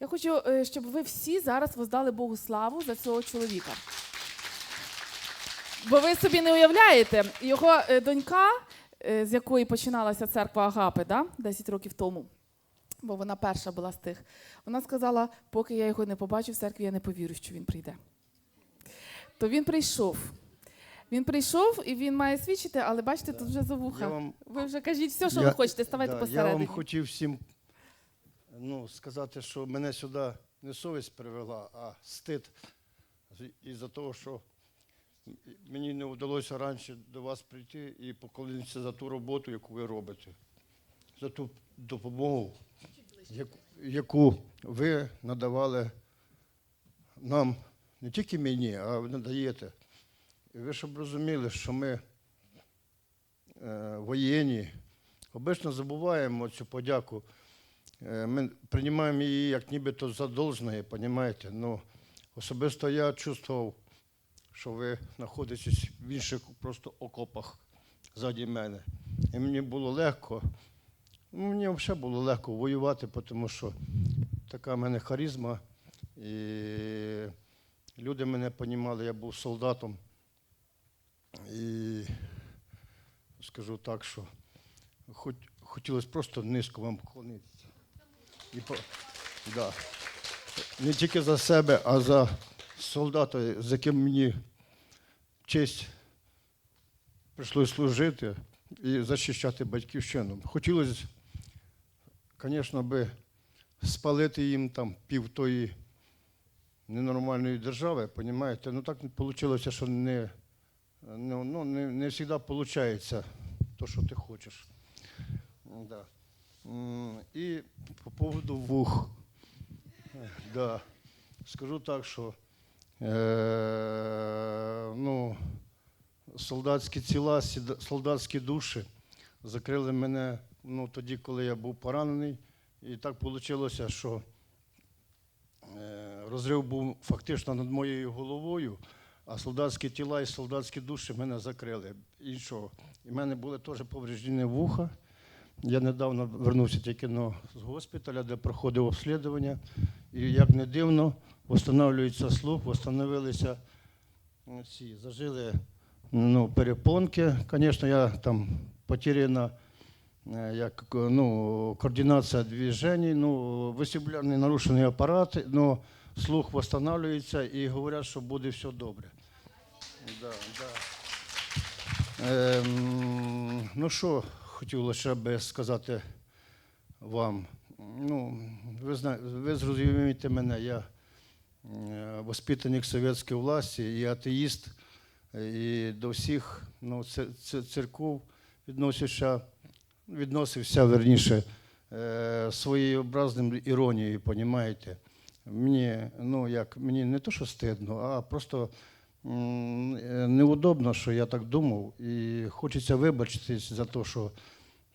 Я хочу, е, щоб ви всі зараз воздали Богу славу за цього чоловіка. Бо ви собі не уявляєте, його е, донька, е, з якої починалася церква Агапи, да? 10 років тому, бо вона перша була з тих, вона сказала, поки я його не побачу в церкві, я не повірю, що він прийде. То він прийшов. Він прийшов і він має свідчити, але бачите, тут вже за вуха. Вам- Ви вже кажіть все, що Я- ви хочете, ставайте да, посередині. Я вам хотів всім ну, сказати, що мене сюди не совість привела, а стид. Із-за того, що мені не вдалося раніше до вас прийти і поклонитися за ту роботу, яку ви робите, за ту допомогу, яку ви надавали нам, не тільки мені, а ви надаєте. І ви щоб розуміли, що ми е, воєнні, обично забуваємо цю подяку. Е, Ми приймаємо її як нібито за должне, розумієте? Ну, особисто я чувствував, що ви знаходитесь в інших просто окопах ззаді мене. І мені було легко. Ну, Мені взагалі було легко воювати, тому що така в мене харизма. І люди мене розуміли, я був солдатом. І скажу так, що хотілося просто низько вам поклонитися. І по, да. Не тільки за себе, а за солдата, з яким мені честь прийшлося служити і захищати батьківщину. Хотілося, звісно, би спалити їм там пів тої ненормальної держави, розумієте? Ну так вийшло, що не, ну, ну, не, не завжди виходить то, що ти хочеш. Да. І по поводу вух. Да. Скажу так, що е, ну, солдатські тіла, солдатські душі закрили мене ну, тоді, коли я був поранений. І так вийшло, що е, розрив був фактично над моєю головою, а солдатські тіла і солдатські душі мене закрили. Іншого. І в мене були теж повреждені вуха. Я недавно вернувся тільки но з госпіталя, де проходив обслідування. І як не дивно, встановлюється слух, встановилися ці, зажили ну, перепонки. Звісно, я там потеряна е, як ну, координація движень, ну, вестибулярний нарушений апарат, ну, слух встановлюється і говорять, що буде все добре. Да, да. Ем, ну що хотів лише би сказати вам. Ну, ви, ви зрозумієте мене, я е, воспитаник совєтської власті і атеїст, і до всіх ну, це, це церков відносився, відносився верніше, е, своєобразним іронією, понімаєте? Мені, ну, як, мені не то, що стидно, а просто неудобно, що я так думав, і хочеться вибачитись за те, що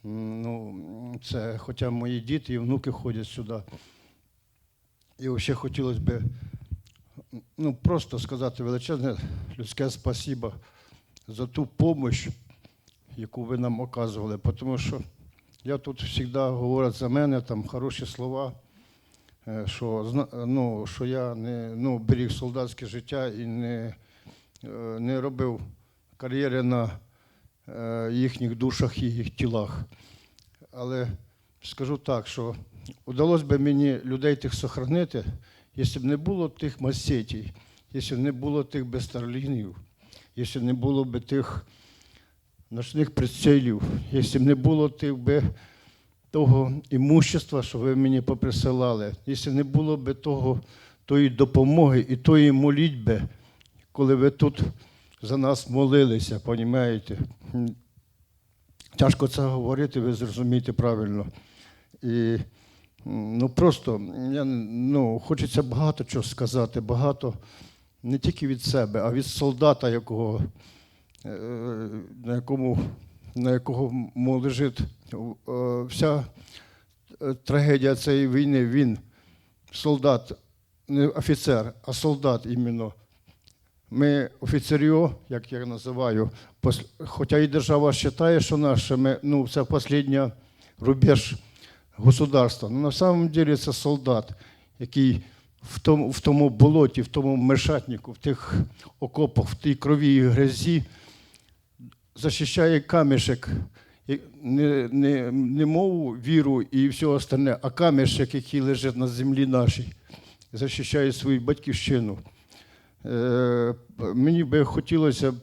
ну, це, хоча мої діти і внуки ходять сюди. І взагалі хотілося б ну, просто сказати величезне людське спасибо за ту допомогу, яку ви нам оказували. Тому що я тут завжди говорять за мене там хороші слова, е, що, ну, що я не ну, беріг солдатське життя і не, е, не робив кар'єри на е, їхніх душах і їх тілах. Але скажу так, що вдалося б мені людей тих сохранити, якщо б не було тих масетій, якщо б не було тих безстарлінів, якщо б не було б тих ночних прицілів, якщо б не було тих би того імущества, що ви мені поприсилали, якщо не було б того, тої допомоги і тої молітьби, коли ви тут за нас молилися, понімаєте? Тяжко це говорити, ви зрозумієте правильно. І ну, просто я, ну, хочеться багато чого сказати, багато не тільки від себе, а від солдата, якого, е, на якому на якого лежить е, вся е, трагедія цієї війни. Він солдат, не офіцер, а солдат іменно. Ми офіцеріо, як я називаю, пос- хоча і держава вважає, що наше, ми, ну, це останній рубеж государства. Но на самом деле це солдат. який в тому, в тому болоті, в тому мешатнику, в тих окопах, в тій крові і грязі захищає камішек, не, не, не мову, віру і все остальне, а камішек, який лежить на землі нашій, захищає свою батьківщину. Е, мені би хотілося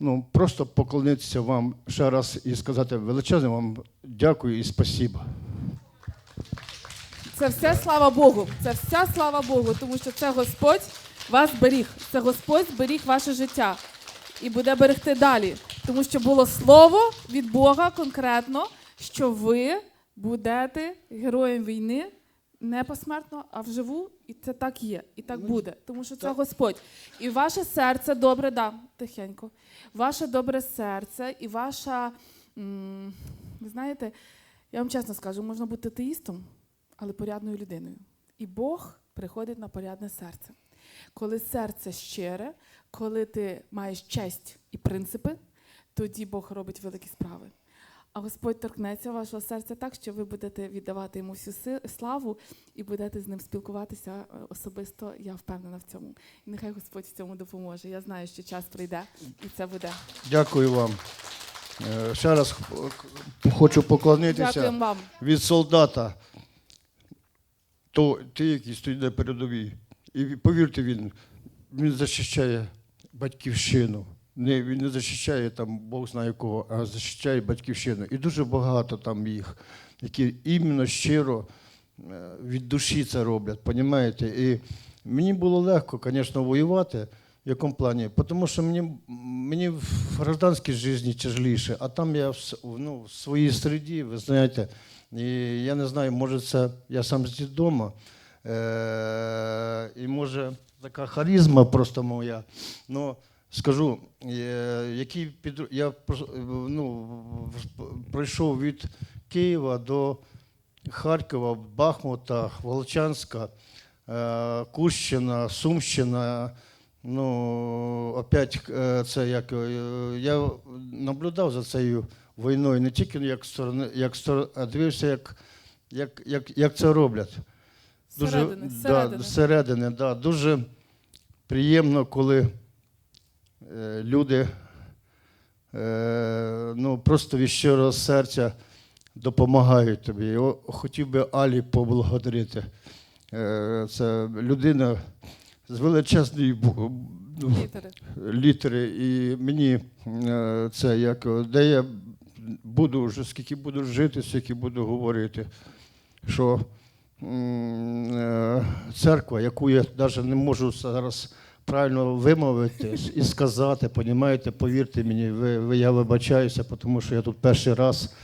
ну, просто поклонитися вам ще раз і сказати величезне вам дякую і спасіба. Це все слава Богу. Це вся слава Богу, тому що це Господь вас беріг. Це Господь зберіг ваше життя і буде берегти далі. Тому що було слово від Бога конкретно, що ви будете героєм війни не посмертно, а вживу. І це так є, і так буде. Тому що це. Господь. І ваше серце добре, да, тихенько. Ваше добре серце і ваша. м, ви знаєте, я вам чесно скажу, можна бути атеїстом, але порядною людиною. І Бог приходить на порядне серце. Коли серце щире, коли ти маєш честь і принципи, тоді Бог робить великі справи. А Господь торкнеться вашого серця так, що ви будете віддавати йому всю славу і будете з ним спілкуватися е, особисто. Я впевнена в цьому. І нехай Господь в цьому допоможе. Я знаю, що час прийде, і це буде. Дякую вам. Е, Ще раз хочу поклонитися вам. від солдата, то ти, який стоїть на передовій. І повірте, він, він захищає батьківщину. Не, він не захищає там Бог знає кого, а захищає батьківщину. І дуже багато там їх, які іменно щиро е, від душі це роблять, понімаєте? І мені було легко, звісно, воювати. В якому плані? Тому що мені, мені в гражданській житті тяжеліше, а там я в, ну, в своїй середі, ви знаєте, і я не знаю, може це я сам з дому, е- і може така харизма просто моя. Ну, скажу, е- який підру... я е, ну, пройшов від Києва до Харкова, Бахмута, Волчанська, е, Кущина, Сумщина. Ну, опять це як я наблюдав за цією війною не тільки як сторони, як сторони, а дивився, як, як, як, як це роблять. Зсередини, да, зсередини. зсередини, да. Дуже приємно, коли люди е, ну, просто від щирого серця допомагають тобі. Я хотів би Алі поблагодарити. Е, це людина з величезної Літери. літери, і мені е, це як е, де я буду вже скільки буду жити, скільки буду говорити, що е, церква, яку я навіть не можу зараз правильно вимовити і сказати, понімаєте, повірте мені, ви, ви, я вибачаюся, тому що я тут перший раз.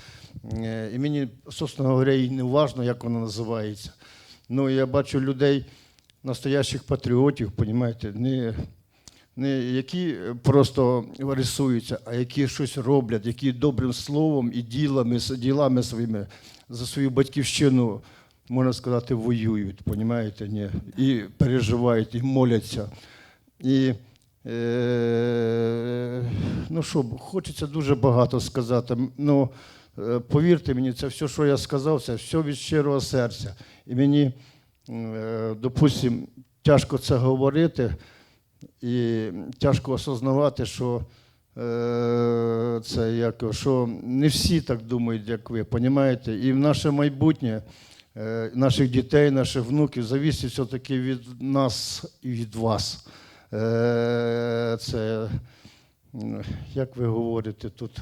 Е, І мені, собственно говоря, і не важно, як вона називається. Ну, я бачу людей, настоящих патріотів, понімаєте, не, не які просто рисуються, а які щось роблять, які добрим словом і ділами, ділами своїми за свою батьківщину, можна сказати, воюють, понімаєте, ні? і переживають, і моляться. І е, ну що, хочеться дуже багато сказати. Ну, е, повірте мені, це все, що я сказав, це все від щирого серця. І мені, е, допустим, тяжко це говорити, і тяжко осознавати, що е, це як, що не всі так думають, як ви, понімаєте? І в наше майбутнє е, наших дітей, наших внуків завісить все-таки від нас і від вас. Е, Це, як ви говорите, тут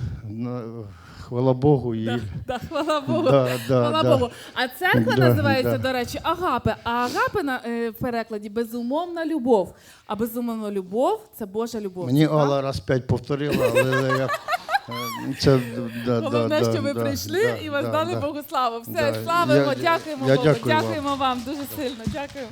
хвала Богу і. Да, да, хвала Богу. Да, да, Хвала да. Богу. А церква Да, називається, да. до речі, агапи. А агапи на е, в перекладі безумовна любов. А безумовна любов це Божа любов. Мені Так? Алла раз п'ять повторила, але я. е, Це, да, Головне, да, що ви да, прийшли да, і да, воздали да. Богу славу. Все, Да. славимо, Я- дякуємо я Богу, дякую вам. дякуємо вам дуже сильно. Дякую.